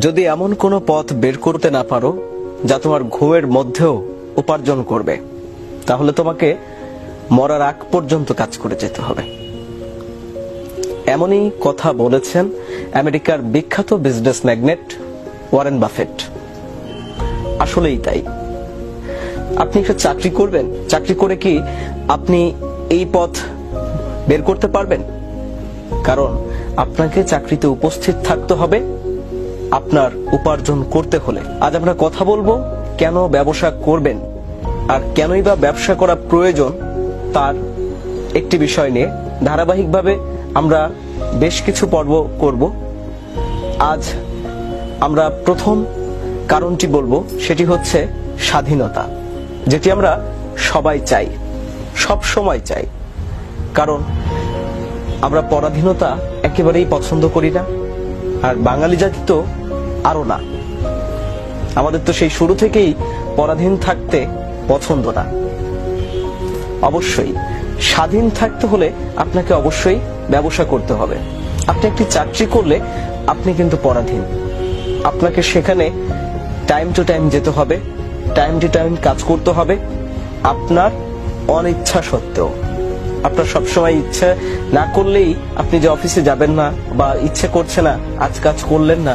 যদি এমন কোনো পথ বের করতে না পারো, যা তোমার ঘুমের মধ্যেও উপার্জন করবে, তাহলে তোমাকে মরার আগ পর্যন্ত কাজ করে যেতে হবে। এমনই কথা বলেছেন আমেরিকার বিখ্যাত বিজনেস ম্যাগনেট ওয়ারেন বাফেট। আসলেই তাই। আপনি একটা চাকরি করবেন, চাকরি করে কি আপনি এই পথ বের করতে পারবেন? কারণ আপনাকে চাকরিতে উপস্থিত থাকতে হবে আপনার উপার্জন করতে হলে। আজ আমরা কথা বলব কেন ব্যবসা করবেন আর কেনই বা ব্যবসা করা প্রয়োজন তার একটি বিষয় নিয়ে। ধারাবাহিকভাবে আমরা বেশ কিছু পর্ব করব। আজ আমরা প্রথম কারণটি বলব, সেটি হচ্ছে স্বাধীনতা, যেটি আমরা সবাই চাই, সব সময় চাই। কারণ আমরা পরাধীনতা একেবারেই পছন্দ করি না, আর বাঙালি জাতি তো আরও না। আমাদের তো সেই শুরু থেকেই পরাধীন থাকতে পছন্দ না। অবশ্যই, স্বাধীন থাকতে হলে আপনাকে অবশ্যই ব্যবসা করতে হবে। আপনি একটি চাকরি করলে আপনি কিন্তু পরাধীন। আপনাকে সেখানে টাইম টু টাইম যেতে হবে টাইম টু টাইম কাজ করতে হবে, আপনার অনিচ্ছা সত্ত্বেও। আপনার সবসময় ইচ্ছা না করলেই আপনি যে অফিসে যাবেন না বা ইচ্ছে করছে না, আজ কাজ করলেন না